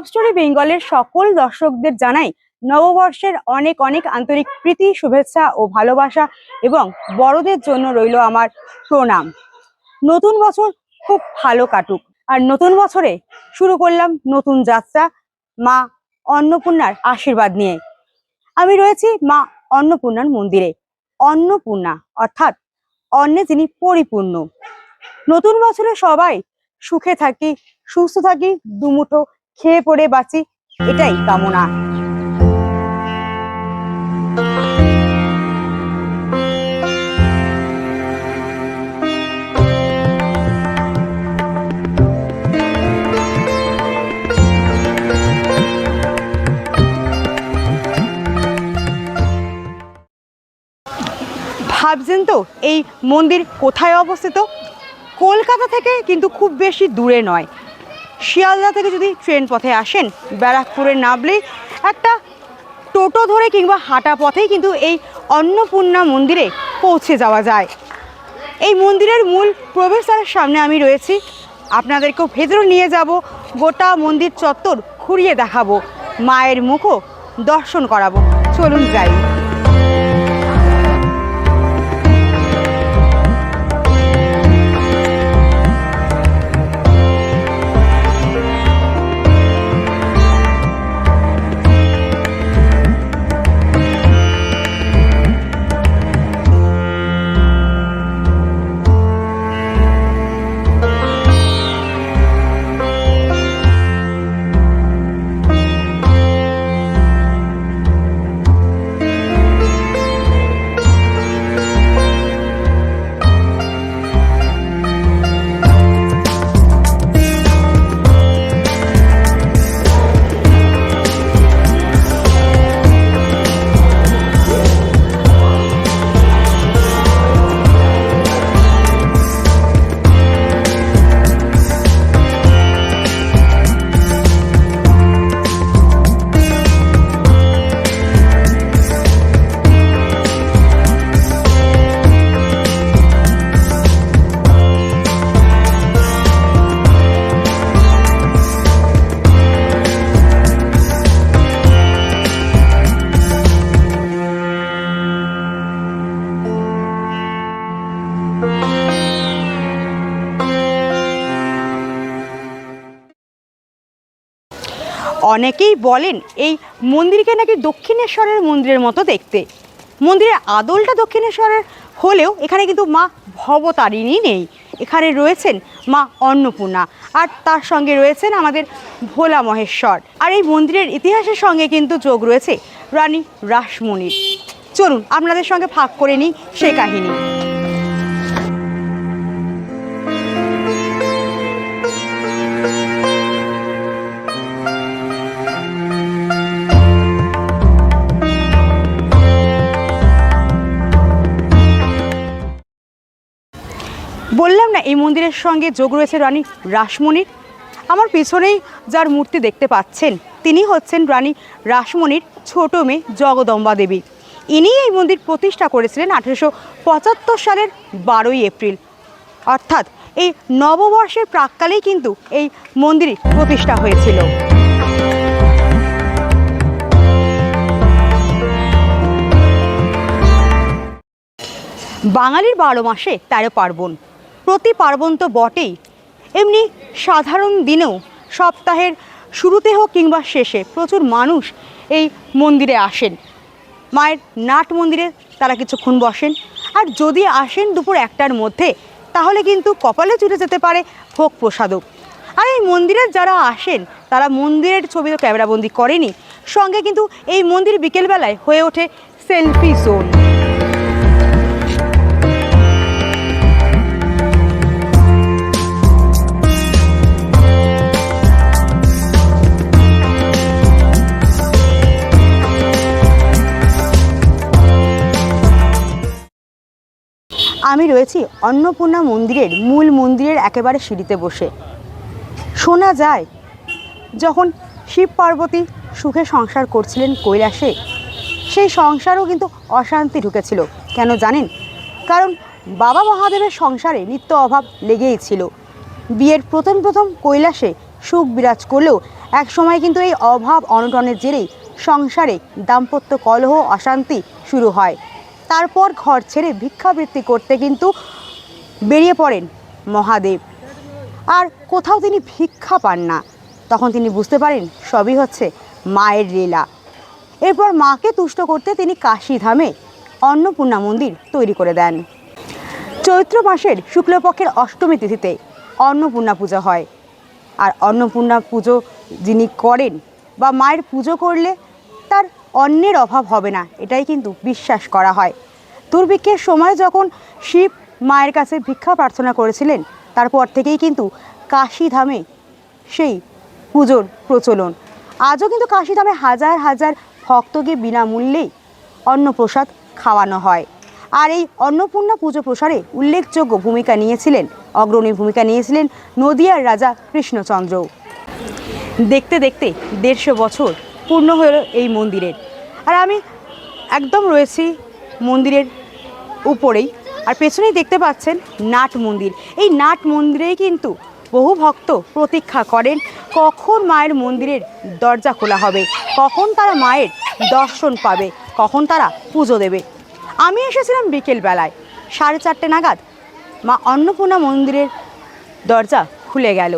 Love story বেঙ্গলের সকল দর্শকদের জানাই নববর্ষের অনেক অনেক আন্তরিক প্রীতি, শুভেচ্ছা ও ভালোবাসা এবং বড়দের জন্য রইল আমার প্রণাম। নতুন বছর খুব ভালো কাটুক। আর নতুন বছরে শুরু করলাম নতুন যাত্রা মা অন্নপূর্ণার আশীর্বাদ নিয়ে। আমি রয়েছি মা অন্নপূর্ণার মন্দিরে। অন্নপূর্ণা অর্থাৎ অন্নে যিনি পরিপূর্ণ। নতুন বছরে সবাই সুখে থাকি, সুস্থ থাকি, দুমুঠো খেয়ে পড়ে বাঁচি, এটাই কামনা। ভাবছেন তো, এই মন্দির কোথায় অবস্থিত? কলকাতা থেকে কিন্তু খুব বেশি দূরে নয়। শিয়ালদা থেকে যদি ট্রেন পথে আসেন, ব্যারাকপুরে নামলেই একটা টোটো ধরে কিংবা হাঁটা পথেই কিন্তু এই অন্নপূর্ণা মন্দিরে পৌঁছে যাওয়া যায়। এই মন্দিরের মূল প্রবেশদ্বারের সামনে আমি রয়েছি। আপনাদেরকেও ভেতরে নিয়ে যাব, গোটা মন্দির চত্বর ঘুরিয়ে দেখাবো, মায়ের মুখও দর্শন করাবো। চলুন যাই। অনেকেই বলেন এই মন্দিরকে নাকি দক্ষিণেশ্বরের মন্দিরের মতো দেখতে। মন্দিরের আদলটা দক্ষিণেশ্বরের হলেও এখানে কিন্তু মা ভবতারিণী নেই। এখানে রয়েছেন মা অন্নপূর্ণা আর তার সঙ্গে রয়েছেন আমাদের ভোলা মহেশ্বর। আর এই মন্দিরের ইতিহাসের সঙ্গে কিন্তু যোগ রয়েছে রানী রাসমণির। চলুন, আপনাদের সঙ্গে ভাগ করে নিই সেই কাহিনী। বললাম না, এই মন্দিরের সঙ্গে যোগ রয়েছে রানী রাসমণির। আমার পিছনেই যার মূর্তি দেখতে পাচ্ছেন, তিনি হচ্ছেন রানী রাসমণির ছোট মেয়ে জগদম্বা দেবী। ইনি এই মন্দির প্রতিষ্ঠা করেছিলেন আঠেরোশো পঁচাত্তর সালের বারোই এপ্রিল। অর্থাৎ এই নববর্ষের প্রাককালেই কিন্তু এই মন্দির প্রতিষ্ঠা হয়েছিল। বাঙালির বারো মাসে তেরো পার্বণ। প্রতি পার্বণ তো বটেই। এমনি সাধারণ দিনেও, সপ্তাহের শুরুতে হোক কিংবা শেষে প্রচুর মানুষ এই মন্দিরে আসেন। মায়ের নাট মন্দিরে তারা কিছুক্ষণ বসেন। আর যদি আসেন দুপুর একটার মধ্যে, তাহলে কিন্তু কপালে জুড়ে যেতে পারে ভোগ প্রসাদও। আর এই মন্দিরের যারা আসেন, তারা মন্দিরের ছবি তো ক্যামেরাবন্দি করেনি। সঙ্গে কিন্তু এই মন্দির বিকেলবেলায় হয়ে ওঠে সেলফি জোন। আমি রয়েছি অন্নপূর্ণা মন্দিরের মূল মন্দিরের একেবারে সিঁড়িতে বসে। শোনা যায়, যখন শিব পার্বতী সুখে সংসার করছিলেন কৈলাসে, সেই সংসারও কিন্তু অশান্তি ঢুকেছিল। কেন জানেন? কারণ বাবা মহাদেবের সংসারে নিত্য অভাব লেগেই ছিল। বিয়ের প্রথম প্রথম কৈলাসে সুখ বিরাজ করলেও এক সময় কিন্তু এই অভাব অনটনের জেরেই সংসারে দাম্পত্য কলহ, অশান্তি শুরু হয়। তারপর ঘর ছেড়ে ভিক্ষাবৃত্তি করতে কিন্তু বেরিয়ে পড়েন মহাদেব। আর কোথাও তিনি ভিক্ষা পান না। তখন তিনি বুঝতে পারেন সবই হচ্ছে মায়ের লীলা। এরপর মাকে তুষ্ট করতে তিনি কাশীধামে অন্নপূর্ণা মন্দির তৈরি করে দেন। চৈত্র মাসের শুক্লপক্ষের অষ্টমী তিথিতে অন্নপূর্ণা পূজা হয়। আর অন্নপূর্ণা পুজো যিনি করেন বা মায়ের পুজো করলে তার অন্নের অভাব হবে না, এটাই কিন্তু বিশ্বাস করা হয়। দুর্ভিক্ষের সময় যখন শিব মায়ের কাছে ভিক্ষা প্রার্থনা করেছিলেন, তারপর থেকেই কিন্তু কাশীধামে সেই পুজোর প্রচলন। আজও কিন্তু কাশীধামে হাজার হাজার ভক্তকে বিনামূল্যেই অন্নপ্রসাদ খাওয়ানো হয়। আর এই অন্নপূর্ণা পুজো প্রসারে উল্লেখযোগ্য ভূমিকা নিয়েছিলেন, অগ্রণী ভূমিকা নিয়েছিলেন নদিয়ার রাজা কৃষ্ণচন্দ্র দেখতে দেখতে দেড়শো বছর পূর্ণ হলো এই মন্দিরের। আর আমি একদম রয়েছি মন্দিরের উপরেই। আর পেছনেই দেখতে পাচ্ছেন নাট মন্দির। এই নাট মন্দিরেই কিন্তু বহু ভক্ত প্রতীক্ষা করেন কখন মায়ের মন্দিরের দরজা খোলা হবে, কখন তারা মায়ের দর্শন পাবে, কখন তারা পুজো দেবে। আমি এসেছিলাম বিকেল বেলায় সাড়ে চারটে নাগাদ মা অন্নপূর্ণা মন্দিরের দরজা খুলে গেল।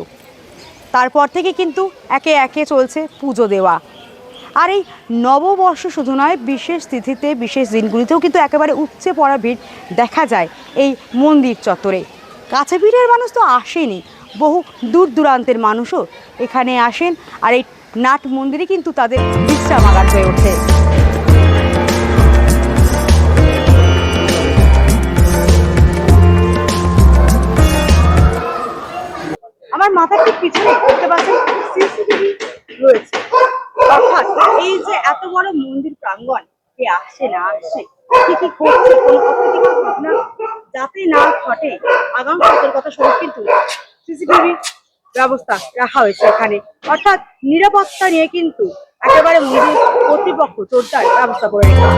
তারপর থেকে কিন্তু একে একে চলছে পুজো দেওয়া। আর এই নববর্ষ শুধু নয়, বিশেষ তিথিতে, বিশেষ দিনগুলিতেও কিন্তু একেবারে উপচে পড়া ভিড় দেখা যায় এই মন্দির চত্বরে। কাছে ভিড়ের মানুষ তো আসেনি, বহু দূর দূরান্তের মানুষও এখানে আসেন আর এই নাট মন্দিরে কিন্তু তাদের বিশ্রামাগার হয়ে ওঠে। আমার মাথার ঠিক পিছনে দেখতে পাচ্ছেন সিসিটিভি রয়েছে। অর্থাৎ এই যে এত বড় মন্দির প্রাঙ্গণ, কে আসে না আসে, কি কি করছে, কোনো অপ্রীতিকর ঘটনা যাতে না ঘটে, আগাম সতর্কতা স্বরূপ কিন্তু সিসিটিভি ব্যবস্থা রাখা হয়েছে এখানে। অর্থাৎ নিরাপত্তা নিয়ে কিন্তু একেবারে মন্দির কর্তৃপক্ষ জোরদার ব্যবস্থা করে রেখেছে।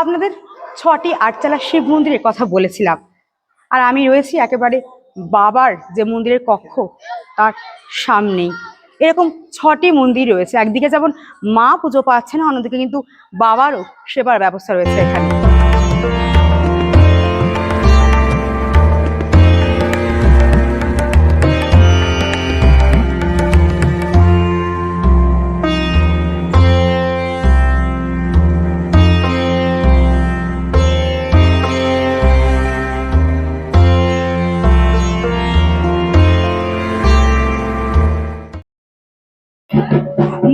আপনাদের ছটি আটচালা শিব মন্দিরের কথা বলেছিলাম। আর আমি রয়েছি একেবারে বাবার যে মন্দিরের কক্ষ, তার সামনেই। এরকম ছটি মন্দির রয়েছে। একদিকে যেমন মা পুজো পাচ্ছে না, অন্যদিকে কিন্তু বাবারও সেবার ব্যবস্থা রয়েছে এখানে।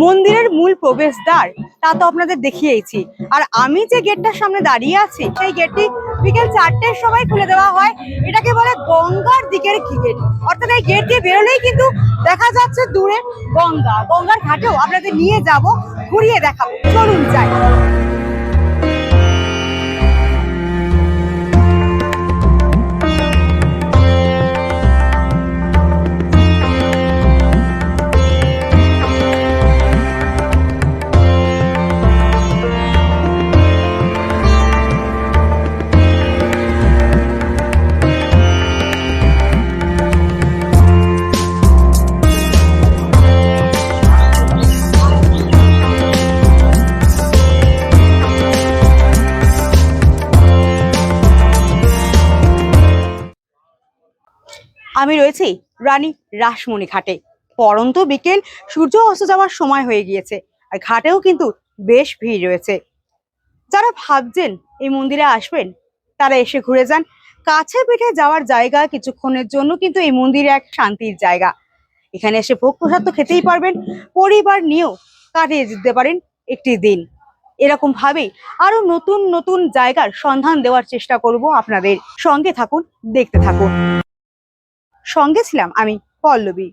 মন্দিরের মূল প্রবেশদ্বার, তা তো আপনাদের দেখিয়েছি আর আমি যে গেটটার সামনে দাঁড়িয়ে আছি, সেই গেটটি বিকেল চারটের সময় খুলে দেওয়া হয়। এটাকে বলে গঙ্গার দিকের গেট। অর্থাৎ এই গেট দিয়ে বেরোলেই কিন্তু দেখা যাচ্ছে দূরে গঙ্গা। গঙ্গার ঘাটেও আপনাদের নিয়ে যাব, ঘুরিয়ে দেখাবো। চলুন যাই। আমি রয়েছি রানী রাসমণি ঘাটে। পরন্ত বিকেল, সূর্য অস্ত যাওয়ার সময় হয়ে গিয়েছে আর ঘাটেও কিন্তু বেশ ভিড় রয়েছে। যারা ভাবছেন এই মন্দিরে আসবেন, তারা এসে ঘুরে যান। কাছে পিঠে যাওয়ার জায়গা কিছুক্ষণের জন্য কিন্তু এই মন্দিরে এক শান্তির জায়গা। এখানে এসে ভোগ প্রসাদ তো খেতেই পারবেন, পরিবার নিয়েও কাটিয়ে যেতে পারেন একটি দিন। এরকম ভাবেই আরও নতুন নতুন জায়গার সন্ধান দেওয়ার চেষ্টা করব আপনাদের সঙ্গে থাকুন, দেখতে থাকুন। সঙ্গে ছিলাম আমি পল্লবী।